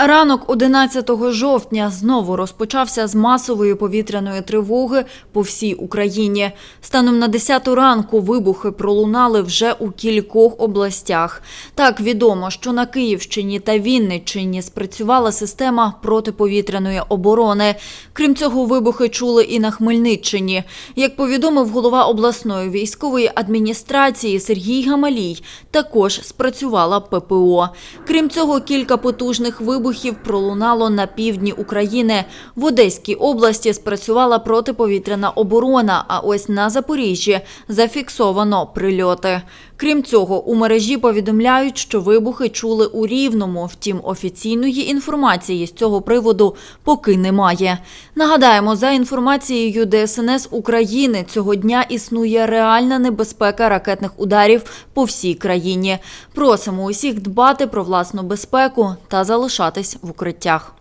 Ранок 11 жовтня знову розпочався з масової повітряної тривоги по всій Україні. Станом на 10 ранку вибухи пролунали вже у кількох областях. Так відомо, що на Київщині та Вінниччині спрацювала система протиповітряної оборони. Крім цього, вибухи чули і на Хмельниччині. Як повідомив голова обласної військової адміністрації Сергій Гамалій, також спрацювала ППО. Крім цього, кілька потужних вибухів пролунало на півдні України. В Одеській області спрацювала протиповітряна оборона, а ось на Запоріжжі зафіксовано прильоти. Крім цього, у мережі повідомляють, що вибухи чули у Рівному, втім офіційної інформації з цього приводу поки немає. Нагадаємо, за інформацією ДСНС України, цього дня існує реальна небезпека ракетних ударів по всій країні. Просимо усіх дбати про власну безпеку та залишатись в укриттях.